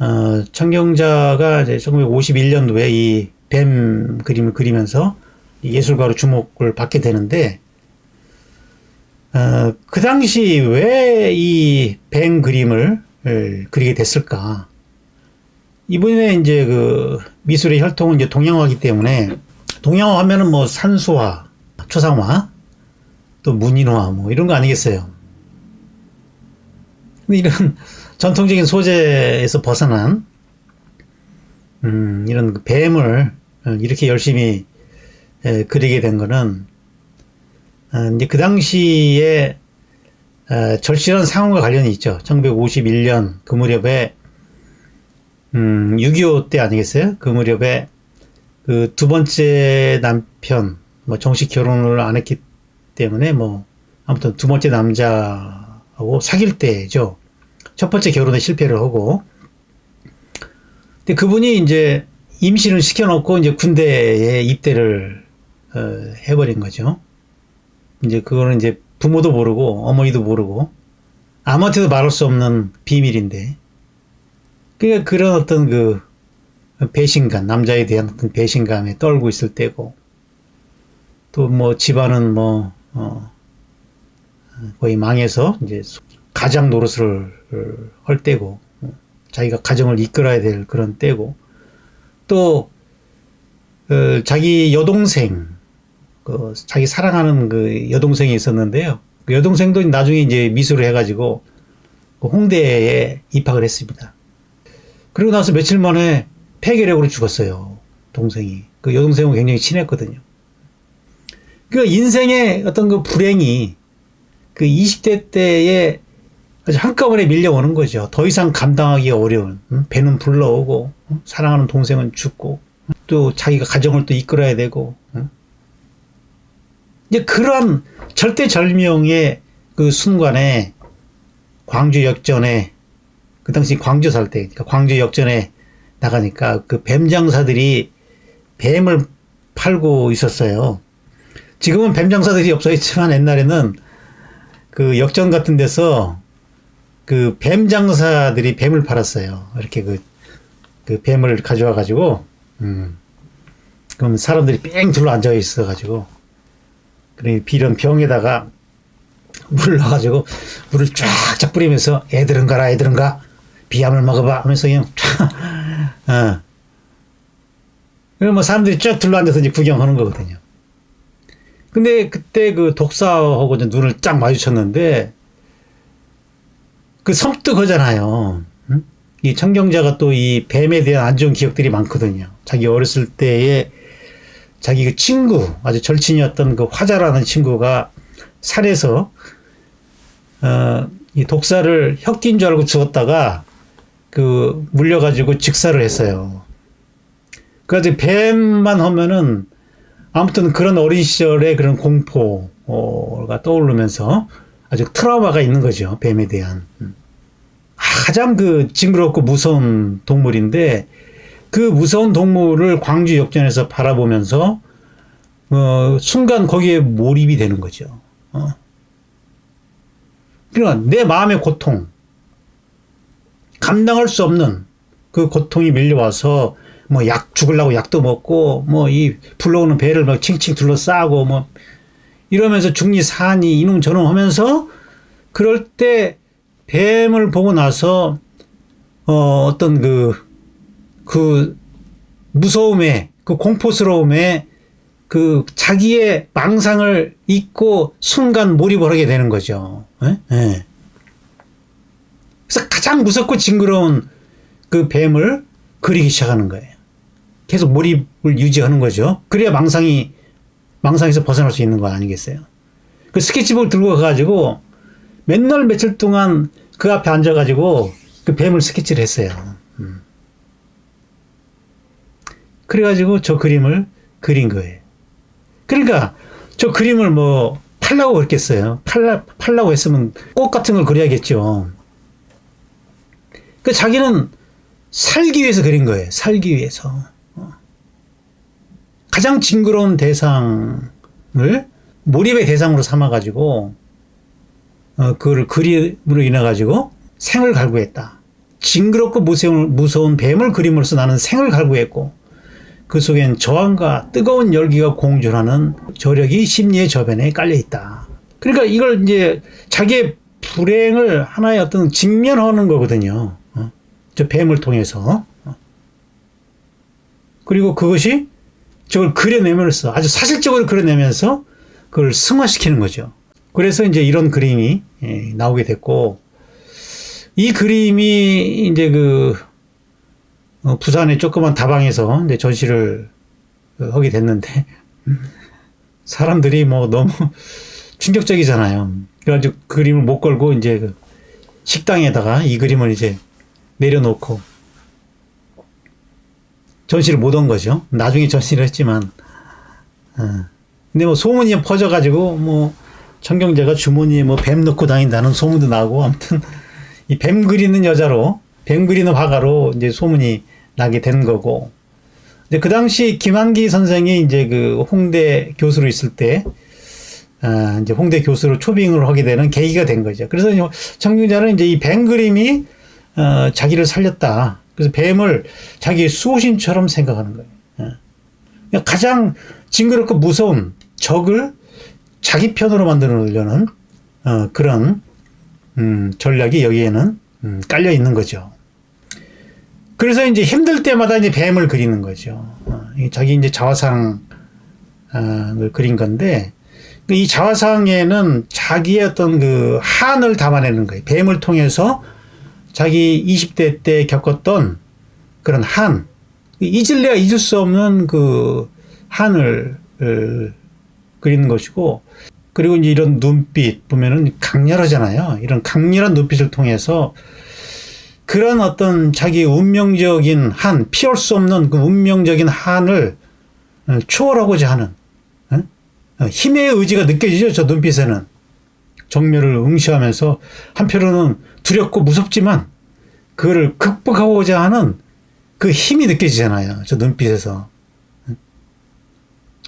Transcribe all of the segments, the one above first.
어, 청경자가 이제 1951년도에 이 뱀 그림을 그리면서 이 예술가로 주목을 받게 되는데, 어, 그 당시 왜 이 뱀 그림을 을 그리게 됐을까? 이번에 이제 그 미술의 혈통은 이제 동양화이기 때문에 동양화 하면은 뭐 산수화, 초상화, 또 문인화 뭐 이런 거 아니겠어요? 근데 이런 전통적인 소재에서 벗어난 음, 이런 그 뱀을 이렇게 열심히 에, 그리게 된 거는 어, 이제 그 당시에 에, 절실한 상황과 관련이 있죠. 1951년 그 무렵에 음, 6.25 때 아니겠어요? 그 무렵에 그 두 번째 남편, 뭐 정식 결혼을 안 했기 때문에 뭐 아무튼 두 번째 남자하고 사귈 때죠. 첫 번째 결혼에 실패를 하고. 근데 그분이 이제 임신을 시켜놓고 이제 군대에 입대를 어, 해버린 거죠. 이제 그거는 이제 부모도 모르고 어머니도 모르고 아무한테도 말할 수 없는 비밀인데 그러니까 그런 어떤 그 배신감, 남자에 대한 어떤 배신감에 떨고 있을 때고, 또 뭐 집안은 뭐, 어, 거의 망해서 이제 가장 노릇을 할 때고, 자기가 가정을 이끌어야 될 그런 때고, 또, 어, 자기 여동생, 그 자기 사랑하는 그 여동생이 있었는데요. 그 여동생도 나중에 이제 미술을 해가지고 그 홍대에 입학을 했습니다. 그리고 나서 며칠 만에 폐결핵으로 죽었어요. 동생이. 그 여동생은 굉장히 친했거든요. 그 인생의 어떤 그 불행이 그 20대 때 에 아주 한꺼번에 밀려오는 거죠. 더 이상 감당하기 어려운. 응? 배는 불러오고, 응? 사랑하는 동생은 죽고, 응? 또 자기가 가정을 또 이끌어야 되고, 이제 그런 절대절명의 그 순간에 광주 역전에 그 당시 광주 살 때, 그러니까 광주 역전에 나가니까 그 뱀 장사들이 뱀을 팔고 있었어요. 지금은 뱀 장사들이 없어졌지만 옛날에는 그 역전 같은 데서 그 뱀 장사들이 뱀을 팔았어요. 이렇게 그, 그 뱀을 가져와 가지고, 음. 그럼 사람들이 뺑 둘러 앉아 있어 가지고, 그래, 비련 병에다가 물을 넣어가지고, 물을 쫙쫙 뿌리면서 애들은 가라, 애들은 가. 비암을 먹어봐 하면서 그냥 쫙, 어. 그리고 뭐 사람들이 쭉 둘러 앉아서 이제 구경하는 거거든요. 근데 그때 그 독사하고 눈을 쫙 마주쳤는데, 그 섬뜩하잖아요. 응? 이 청경자가 또 이 뱀에 대한 안 좋은 기억들이 많거든요. 자기 어렸을 때에 자기 그 친구, 아주 절친이었던 그 화자라는 친구가 살해서, 어, 이 독사를 혁띠인 줄 알고 죽었다가 그 물려가지고 직사를 했어요. 그래서 뱀만 하면은 아무튼 그런 어린 시절의 그런 공포가 떠오르면서 아주 트라우마가 있는 거죠. 뱀에 대한. 가장 그 징그럽고 무서운 동물인데 그 무서운 동물을 광주 역전에서 바라보면서 어, 순간 거기에 몰입이 되는 거죠. 어. 그러니까 내 마음의 고통, 감당할 수 없는 그 고통이 밀려와서 뭐 약 죽으려고 약도 먹고 뭐 이 불러오는 배를 막 칭칭 둘러싸고 뭐 이러면서 중리 사니 이놈 저놈 하면서 그럴 때 뱀을 보고 나서 어 어떤 그, 그 무서움에 그 공포스러움에 그 자기의 망상을 잊고 순간 몰입을 하게 되는 거죠. 예? 예. 그래서 가장 무섭고 징그러운 그 뱀을 그리기 시작하는 거예요. 계속 몰입을 유지하는 거죠. 그래야 망상이, 망상에서 벗어날 수 있는 거 아니겠어요? 그 스케치북을 들고 가가지고 맨날 며칠 동안 그 앞에 앉아가지고 그 뱀을 스케치를 했어요. 음. 그래가지고 저 그림을 그린 거예요. 그러니까 저 그림을 뭐 팔라고 그랬겠어요. 팔라, 팔라고 했으면 꽃 같은 걸 그려야겠죠. 그 자기는 살기 위해서 그린 거예요. 살기 위해서. 어. 가장 징그러운 대상을 몰입의 대상으로 삼아가지고, 어, 그거를 그림으로 인해가지고 생을 갈구했다. 징그럽고 무서운, 무서운 뱀을 그림으로써 나는 생을 갈구했고 그 속엔 저항과 뜨거운 열기가 공존하는 저력이 심리의 저변에 깔려 있다. 그러니까 이걸 이제 자기의 불행을 하나의 어떤 직면하는 거거든요. 어? 저 뱀을 통해서. 어. 그리고 그것이 저걸 그려내면서 아주 사실적으로 그려내면서 그걸 승화시키는 거죠. 그래서 이제 이런 그림이 예, 나오게 됐고 이 그림이 이제 그 어, 부산의 조그만 다방에서 이제 전시를 어, 하게 됐는데 사람들이 뭐 너무 충격적이잖아요. 그래가지고 그림을 못 걸고 이제 그 식당에다가 이 그림을 이제 내려놓고 전시를 못한 거죠. 나중에 전시를 했지만, 어. 근데 뭐 소문이 퍼져가지고 뭐 청경제가 주머니에 뭐 뱀 넣고 다닌다는 소문도 나고 아무튼 이 뱀 그리는 여자로 뱀 그리는 화가로 이제 소문이 나게 된 거고. 근데 그 당시 김한기 선생이 이제 그 홍대 교수로 있을 때 아, 이제 홍대 교수로 초빙을 하게 되는 계기가 된 거죠. 그래서 청경자는 이제 이 뱀 그림이 어, 자기를 살렸다. 그래서 뱀을 자기의 수호신처럼 생각하는 거예요. 예. 그러니까 가장 징그럽고 무서운 적을 자기 편으로 만들려는 어, 그런 음, 전략이 여기에는 음, 깔려 있는 거죠. 그래서 이제 힘들 때마다 이제 뱀을 그리는 거죠. 어, 자기 이제 자화상을 그린 건데 이 자화상에는 자기의 어떤 그 한을 담아내는 거예요. 뱀을 통해서 자기 20대 때 겪었던 그런 한, 잊을래야 잊을 수 없는 그 한을 그리는 것이고, 그리고 이제 이런 눈빛 보면은 강렬하잖아요. 이런 강렬한 눈빛을 통해서 그런 어떤 자기 운명적인 한, 피할 수 없는 그 운명적인 한을 초월하고자 하는 어? 힘의 의지가 느껴지죠. 저 눈빛에는. 정멸을 응시하면서 한편으로는 두렵고 무섭지만 그거를 극복하고자 하는 그 힘이 느껴지잖아요. 저 눈빛에서.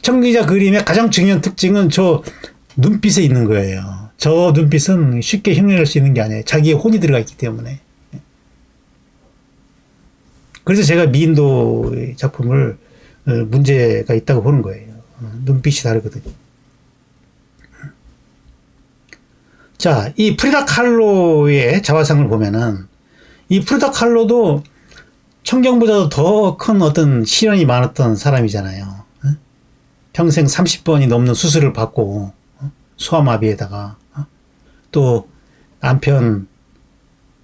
청기자 그림의 가장 중요한 특징은 저 눈빛에 있는 거예요. 저 눈빛은 쉽게 흉내낼 수 있는 게 아니에요. 자기의 혼이 들어가 있기 때문에. 그래서 제가 미인도 작품을 어, 문제가 있다고 보는 거예요. 어, 눈빛이 다르거든요. 자, 이 프리다 칼로의 자화상을 보면은 이 프리다 칼로도 청경보다도 더 큰 어떤 시련이 많았던 사람이잖아요. 평생 30번이 넘는 수술을 받고 소아마비에다가 또 남편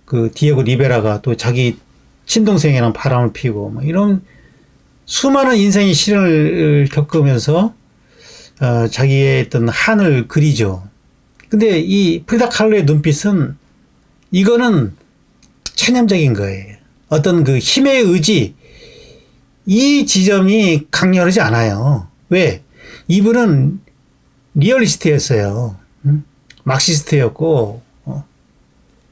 그 디에고 리베라가 또 자기 친동생이랑 바람을 피고 뭐 이런 수많은 인생의 시련을 겪으면서 어, 자기의 어떤 한을 그리죠. 근데 이 프리다 칼로의 눈빛은 이거는 체념적인 거예요. 어떤 그 힘의 의지 이 지점이 강렬하지 않아요. 왜? 이분은 리얼리스트였어요. 음? 막시스트였고 어.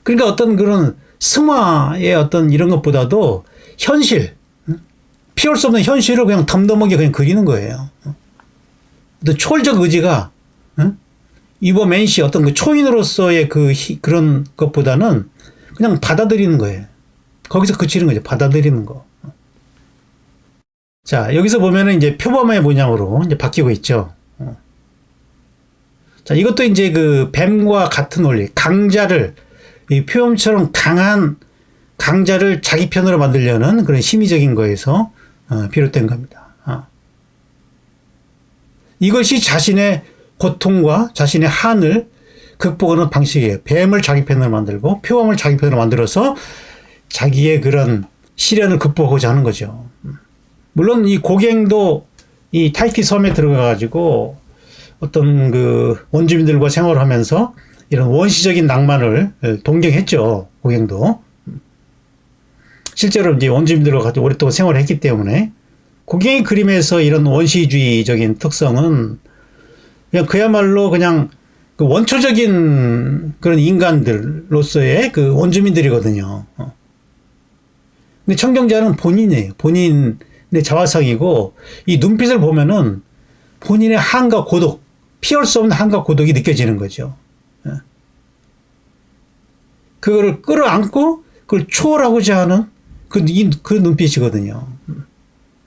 그러니까 어떤 그런 승화의 어떤 이런 것보다도 현실 음? 피할 수 없는 현실을 그냥 덤덤하게 그냥 그리는 거예요. 어. 초월적 의지가 음? 이버맨시 어떤 그 초인으로서의 그 히, 그런 것보다는 그냥 받아들이는 거예요. 거기서 그치는 거죠. 받아들이는 거. 자, 여기서 보면은 이제 표범의 문양으로 이제 바뀌고 있죠. 어. 자, 이것도 이제 그 뱀과 같은 원리, 강자를, 이 표범처럼 강한 강자를 자기 편으로 만들려는 그런 심리적인 거에서 어, 비롯된 겁니다. 어. 이것이 자신의 고통과 자신의 한을 극복하는 방식이에요. 뱀을 자기 편으로 만들고 표범을 자기 편으로 만들어서 자기의 그런 시련을 극복하고자 하는 거죠. 물론 이 고갱도 이 타이티 섬에 들어가 가지고 어떤 그 원주민들과 생활을 하면서 이런 원시적인 낭만을 동경했죠. 고갱도. 실제로 이제 원주민들과 같이 오랫동안 생활을 했기 때문에 고갱의 그림에서 이런 원시주의적인 특성은 그냥 그야말로 그냥 그 원초적인 그런 인간들로서의 그 원주민들이거든요. 어. 근데 청경자는 본인이에요. 본인의 자화상이고 이 눈빛을 보면은 본인의 한과 고독, 피할 수 없는 한과 고독이 느껴지는 거죠. 어. 그거를 끌어안고 그걸 초월하고자 하는 그, 이- 그 눈빛이거든요.